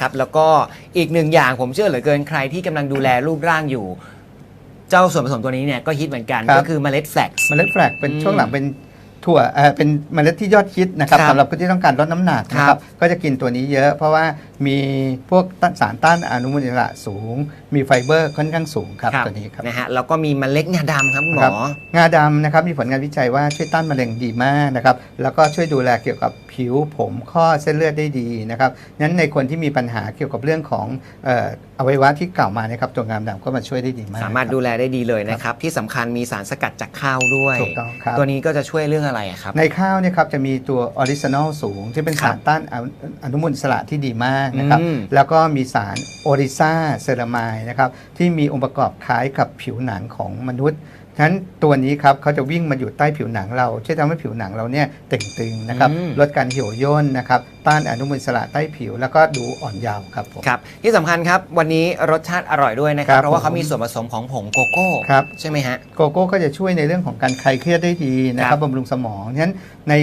ครับแล้วก็อีกหนึ่งอย่างผมเชื่อเหลือเกินใครที่กำลังดูแลรูปร่างอยู่ เจ้าส่วนผสมตัวนี้เนี่ยก็ฮิตเหมือนกัน ครับ ก็คือเมล็ดแฟลกซ์ เมล็ดแฟลกเป็นอืมช่วงหลังเป็น ถั่วเอ่อเป็นเมล็ดที่ยอดฮิตนะครับครับสำหรับคนที่ต้องการลดน้ำหนักนะคครัรับบก็จะกินตัวนี้เยอะเพราะว่ามีพวกต้านสารต้านอนุมูลอิสระสูง มีไฟเบอร์ค่อนข้างสูงครับตัวนี้ครับ นะฮะแล้วก็มีเมล็ดงาดำครับคุณหมครัอบงาดำนะครับมีผลงานวิจัยว่าช่วยต้านมะเร็งดีมากนะครับแล้วก็ช่วยดูแลเกี่ยวกับผิวผมข้อเส้นเลือดได้ดีนะครับนั้นในคนที่มีปัญหาเกี่ยวกับเรื่องของเอ่อ อวัยวะที่กล่าวมานะครับตัวงามดำก็มาช่วยได้ดีมาก สามารถคบดูแลได้ดีเลยนะครับ ที่สำคัญมีสารสกัดจากข้าวด้วย ถูกต้องครับ ตัวนี้ก็จะช่วยเรื่องอะไรอะครับ ในข้าวเนี่ยครับจะมีตัวออริจินอลสูง ที่เป็นครับสารต้านอนุอนุมูลอิสระที่ดีมากนะครับ อืม แล้วก็มีสารโอริซาเซรามายนะครับที่มีองค์ประกอบคล้ายกับผิวหนังของมนุษย์ ฉะนั้นตัวนี้ครับเขาจะวิ่งมาอยู่ใต้ผิวหนังเราช่วยทำให้ผิวหนังเราเนี่ยเต่งตึงนะครับอืมลดการเหี่ยวย่นนะครับต้านอนุมูลอิสระใต้ผิว แล้วก็ดูอ่อนเยาว์ครับผมครับที่สำคัญครับวันนี้รสชาติอร่อยด้วยนะคครัรับบเพราะว่าเขาผมมีส่วนผสมของผงโกโก้ครับใช่ไหมฮะโกโก้ก็จะช่วยในเรื่องของการคลายเครียดได้ดีนะคครัรับบบำรุงสมองฉะนั้นใน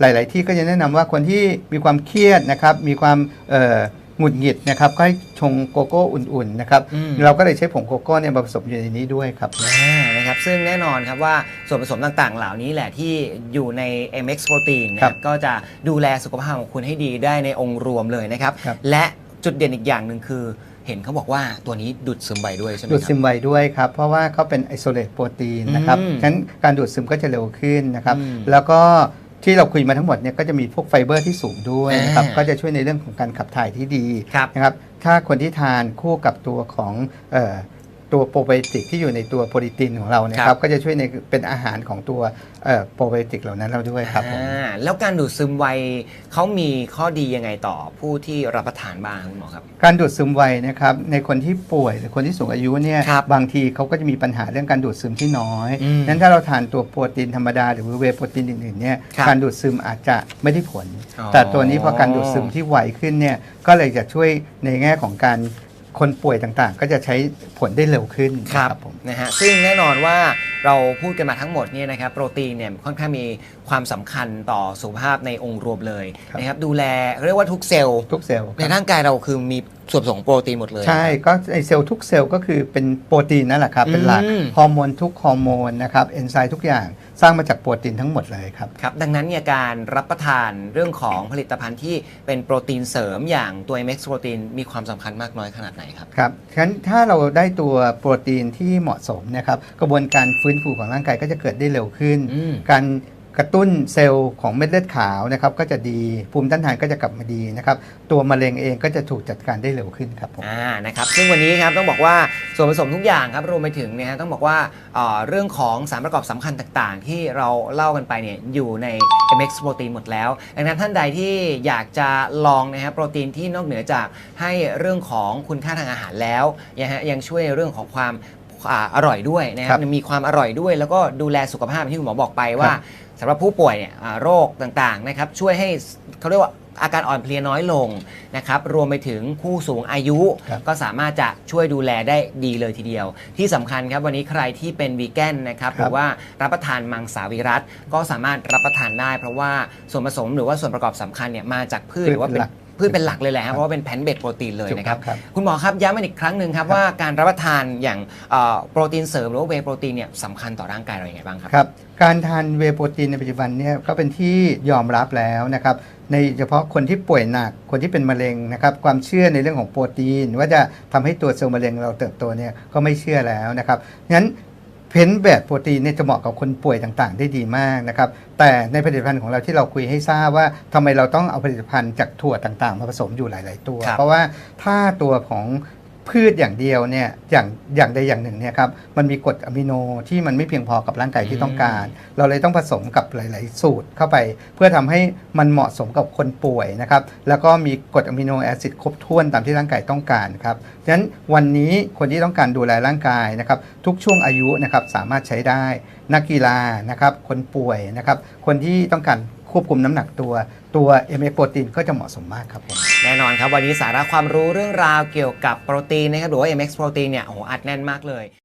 หลาย ๆ ที่ก็จะแนะนำว่าคนที่มีความเครียดนะครับมีความเอ่อ หงุดหงิดนะครับก็ให้ชงโกโก้อุ่นๆนะครับอืม เราก็เลยใช้ผงโกโก้เนี่ยมาผสมอยู่ในนี้ด้วยครับ อ่านะครับซึ่งแน่นอนครับว่าส่วนผสมต่างๆ เหล่านี้แหละที่อยู่ใน MX Protein นะคครัรับบก็จะดูแลสุขภาพของคุณให้ดีได้ในองค์รวมเลยนะครับ ครับ และจุดเด่นอีกอย่างหนึ่งคือ เห็นเขาบอกว่าตัวนี้ดูดซึมไวด้วยใช่ไหมดูดคซึรับมไวด้วยครับ เพราะว่าเขาเป็นไอโซเลตโปรตีนนะครับอืมฉะนั้นการดูดซึมก็จะเร็วขึ้นนะครับ อืมแล้วก็ ที่เราคุยมาทั้งหมดเนี่ยก็จะมีพวกไฟเบอร์ที่สูงด้วยนะครับอ่าก็จะช่วยในเรื่องของการขับถ่ายที่ดีครับนะครับถ้าคนที่ทานคู่กับตัวของเอ่อ ตัวโปรไบโอติกที่อยู่ในตัวโปรตีนของเราเนี่ยคครัรับ บก็จะช่วยในเป็นอาหารของตัวเอ่อโปรไบโอติกเหล่านั้นเราด้วยครับผม อ่าแล้วการดูดซึมไวเขามีข้อดียังไงต่อผู้ที่รับประทานบ้างคุณหมอครับ การดูดซึมไวนะครับในคนที่ป่วยหรือคนที่สูงอายุเนี่ยครับบางทีเขาก็จะมีปัญหาเรื่องการดูดซึมที่น้อยอืมนั้นถ้าเราทานตัวโปรตีนธรรมดาหรือเวย์โปรตีนอื่นๆเนี่ยครับการดูดซึมอาจจะไม่ได้ผล อ๋อแต่ตัวนี้พอการดูดซึมที่ไวขึ้นเนี่ยก็เลยจะช่วยในแง่ของการ คนป่วยต่างๆ ก็จะใช้ผลได้เร็วขึ้นครับผมนะฮะซึ่งแน่นอนว่าเราพูดกันมาทั้งหมดเนี่ยนะครับโปรตีนเนี่ยค่อนข้างมีความสำคัญต่อสุขภาพในองค์รวมเลยครับ นะครับดูแลเรียกว่าทุกเซลล์ทุกเซลล์ในร่างกายเราคือมีส่วนผสมของโปรตีนหมดเลย ใช่ก็ไอเซลล์ทุกเซลล์ก็คือเป็นโปรตีนนั่นแหละครับ เป็นหลักอืม ฮอร์โมนทุกฮอร์โมนนะครับเอนไซม์ทุกอย่างสร้างมาจากโปรตีนทั้งหมดเลยครับ ครับดังนั้นเนี่ยการรับประทานเรื่องของผลิตภัณฑ์ที่เป็นโปรตีนเสริมอย่างตัว MX โปรตีนมีความสำคัญมากน้อยขนาดไหนครับ ครับ ฉะนั้นถ้าเราได้ตัวโปรตีนที่เหมาะสมนะครับ กระบวนการฟื้นฟูของร่างกายก็จะเกิดได้เร็วขึ้นอืมการกระตุ้นเซลล์ของเม็ดเลือดขาวนะครับก็จะดีภูมิต้านทานก็จะกลับมาดีนะครับตัวมะเร็งเองก็จะถูกจัดการได้เร็วขึ้นครับผมอ่านะครับซึ่งวันนี้ครับต้องบอกว่าส่วนผสมทุกอย่างครับรวมไปถึงเนี่ยฮะต้องบอกว่าเอ่อเรื่องของสารประกอบสำคัญต่างๆ ที่เราเล่ากันไปเนี่ยอยู่ใน MX โปรตีนหมดแล้ว ดังนั้นท่านใดที่อยากจะลองนะครับโปรตีนที่นอกเหนือจากให้เรื่องของคุณค่าทางอาหารแล้วยังฮะยังช่วยเรื่องของความ อ่าอร่อยด้วยนะคครัรับบมีความอร่อยด้วย แล้วก็ดูแลสุขภาพที่คุณหมอบอกไปว่าสำหรับผู้ป่วยเนี่ยอ่าโรคต่างๆนะครับช่วยให้เขาเรียกว่าอาการอ่อนเพลียน้อยลงนะครับรวมไปถึงผู้สูงอายุครับก็สามารถจะช่วยดูแลได้ดีเลยทีเดียว ที่สำคัญครับวันนี้ใครที่เป็นวีแกนนะครับครับหรือว่ารับประทานมังสวิรัตก็สามารถรับประทานได้ เพราะว่าส่วนผสมหรือว่าส่วนประกอบสำคัญเนี่ยมาจากพืชหรือว่าเป็น พืชเป็นหลักเลยแหละครัครับบเพราะว่าเป็นแพนเบดโปรตีนเลยถูกนะครับ ครับ คุณหมอครับย้ำอีกครั้งหนึ่งครับว่าการรับประทานอย่างเอ่อโปรตีนเสริมหรือว่าเวย์โปรตีนเนี่ยสำคัญต่อร่างกายเราอย่างไรบ้างครับ ครับการทานเวย์โปรตีนในปัจจุบันเนี่ยก็เป็นที่ยอมรับแล้วนะครับในเฉพาะคนที่ป่วยหนักคนที่เป็นมะเร็งนะครับความเชื่อในเรื่องของโปรตีน ว่าจะทำให้ตัวเซลล์มะเร็งเราเติบโตเนี่ยก็ไม่เชื่อแล้วนะครับงั้น เพนแบบโปรตีนเนี่ยจะเหมาะกับคนป่วยต่างๆ ได้ดีมากนะครับ แต่ในผลิตภัณฑ์ของเราที่เราคุยให้ทราบว่าทำไมเราต้องเอาผลิตภัณฑ์จากถั่วต่างๆ มาผสมอยู่หลาย ๆ ตัวครับเพราะว่าถ้าตัวของ พืชอย่างเดียวเนี่ยอย่างอย่างใดอย่างหนึ่งเนี่ยครับมันมีกรดอะมิโนที่มันไม่เพียงพอกับร่างกายที่ต้องการ เราเลยต้องผสมกับหลาย ๆ สูตรเข้าไป เพื่อทำให้มันเหมาะสมกับคนป่วยนะครับแล้วก็มีกรดอะมิโนแอซิดครบถ้วนตามที่ร่างกายต้องการครับฉะนั้นวันนี้คนที่ต้องการดูแลร่างกายนะครับทุกช่วงอายุนะครับสามารถใช้ได้นักกีฬานะครับคนป่วยนะครับคนที่ต้องการควบคุมน้ำหนักตัวตัว m อ p โปรตีนก็จะเหมาะสมมากครับผมแน่นอนครับ วันนี้สาระความรู้เรื่องราวเกี่ยวกับโปรตีนนะครับหรือว่า MX โปรตีนเนี่ยโอ้โหอัดแน่นมากเลย